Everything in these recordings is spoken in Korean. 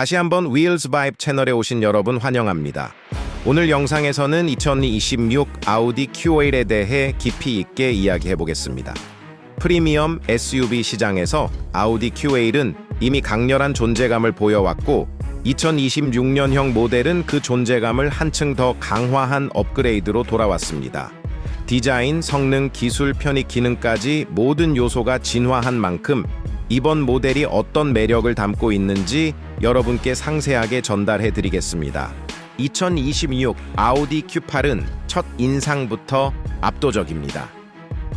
다시 한번 Wheels Vibe 채널에 오신 여러분 환영합니다. 오늘 영상에서는 2026 아우디 Q8에 대해 깊이 있게 이야기해 보겠습니다. 프리미엄 SUV 시장에서 아우디 Q8은 이미 강렬한 존재감을 보여왔고 2026년형 모델은 그 존재감을 한층 더 강화한 업그레이드로 돌아왔습니다. 디자인, 성능, 기술, 편익, 기능까지 모든 요소가 진화한 만큼 이번 모델이 어떤 매력을 담고 있는지 여러분께 상세하게 전달해 드리겠습니다. 2026 아우디 Q8은 첫 인상부터 압도적입니다.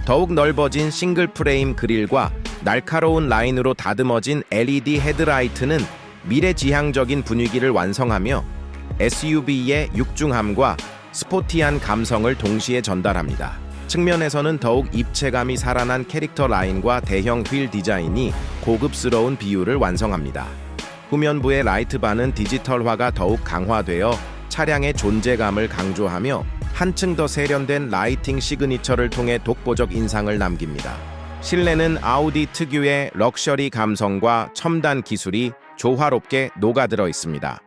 더욱 넓어진 싱글 프레임 그릴과 날카로운 라인으로 다듬어진 LED 헤드라이트는 미래지향적인 분위기를 완성하며 SUV의 육중함과 스포티한 감성을 동시에 전달합니다. 측면에서는 더욱 입체감이 살아난 캐릭터 라인과 대형 휠 디자인이 고급스러운 비율을 완성합니다. 후면부의 라이트바는 디지털화가 더욱 강화되어 차량의 존재감을 강조하며 한층 더 세련된 라이팅 시그니처를 통해 독보적 인상을 남깁니다. 실내는 아우디 특유의 럭셔리 감성과 첨단 기술이 조화롭게 녹아들어 있습니다.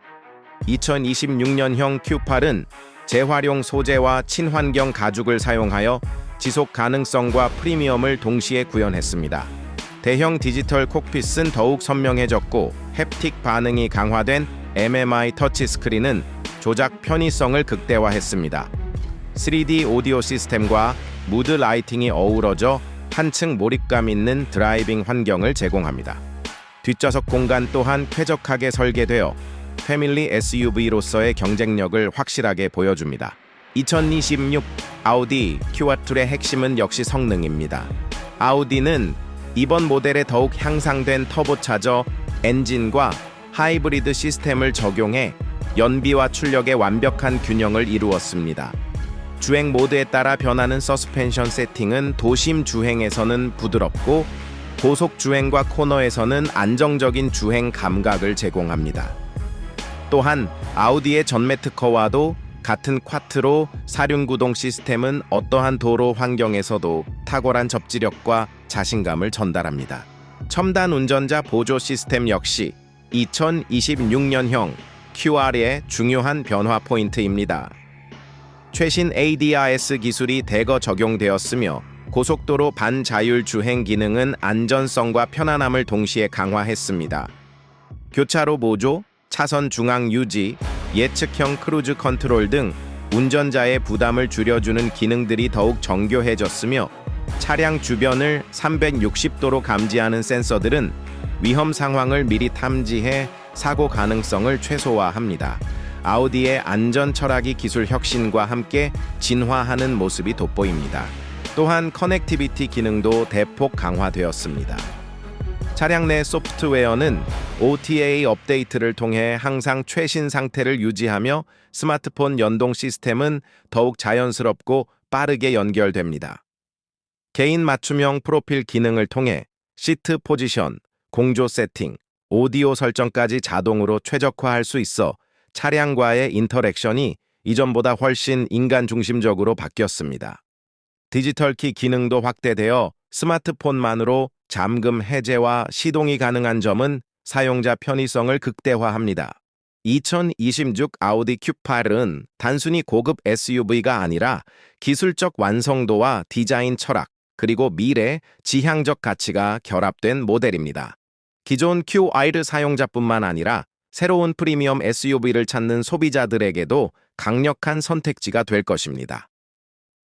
2026년형 Q8은 재활용 소재와 친환경 가죽을 사용하여 지속 가능성과 프리미엄을 동시에 구현했습니다. 대형 디지털 콕핏은 더욱 선명해졌고 햅틱 반응이 강화된 MMI 터치 스크린은 조작 편의성을 극대화했습니다. 3D 오디오 시스템과 무드 라이팅이 어우러져 한층 몰입감 있는 드라이빙 환경을 제공합니다. 뒷좌석 공간 또한 쾌적하게 설계되어 패밀리 SUV로서의 경쟁력을 확실하게 보여줍니다. 2026 아우디 Q8의 핵심은 역시 성능입니다. 아우디는 이번 모델에 더욱 향상된 터보차저 엔진과 하이브리드 시스템을 적용해 연비와 출력의 완벽한 균형을 이루었습니다. 주행 모드에 따라 변하는 서스펜션 세팅은 도심 주행에서는 부드럽고 고속 주행과 코너에서는 안정적인 주행 감각을 제공합니다. 또한 아우디의 전매 특허와도 같은 쿼트로 사륜구동 시스템은 어떠한 도로 환경에서도 탁월한 접지력과 자신감을 전달합니다. 첨단 운전자 보조 시스템 역시 2026년형 QR의 중요한 변화 포인트입니다. 최신 ADRS 기술이 대거 적용되었으며 고속도로 반자율 주행 기능은 안전성과 편안함을 동시에 강화했습니다. 교차로 보조, 차선 중앙 유지, 예측형 크루즈 컨트롤 등 운전자의 부담을 줄여주는 기능들이 더욱 정교해졌으며 차량 주변을 360도로 감지하는 센서들은 위험 상황을 미리 탐지해 사고 가능성을 최소화합니다. 아우디의 안전 철학이 기술 혁신과 함께 진화하는 모습이 돋보입니다. 또한 커넥티비티 기능도 대폭 강화되었습니다. 차량 내 소프트웨어는 OTA 업데이트를 통해 항상 최신 상태를 유지하며 스마트폰 연동 시스템은 더욱 자연스럽고 빠르게 연결됩니다. 개인 맞춤형 프로필 기능을 통해 시트 포지션, 공조 세팅, 오디오 설정까지 자동으로 최적화할 수 있어 차량과의 인터랙션이 이전보다 훨씬 인간 중심적으로 바뀌었습니다. 디지털 키 기능도 확대되어 스마트폰만으로 잠금 해제와 시동이 가능한 점은 사용자 편의성을 극대화합니다. 2026 아우디 Q8은 단순히 고급 SUV가 아니라 기술적 완성도와 디자인 철학, 그리고 미래, 지향적 가치가 결합된 모델입니다. 기존 Q-I를 사용자뿐만 아니라 새로운 프리미엄 SUV를 찾는 소비자들에게도 강력한 선택지가 될 것입니다.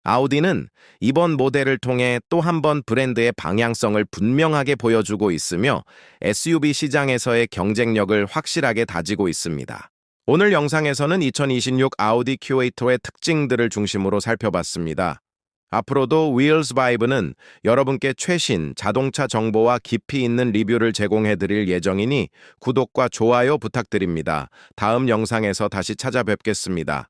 아우디는 이번 모델을 통해 또 한 번 브랜드의 방향성을 분명하게 보여주고 있으며 SUV 시장에서의 경쟁력을 확실하게 다지고 있습니다. 오늘 영상에서는 2026 아우디 Q8의 특징들을 중심으로 살펴봤습니다. 앞으로도 Wheels Vibe는 여러분께 최신 자동차 정보와 깊이 있는 리뷰를 제공해 드릴 예정이니 구독과 좋아요 부탁드립니다. 다음 영상에서 다시 찾아뵙겠습니다.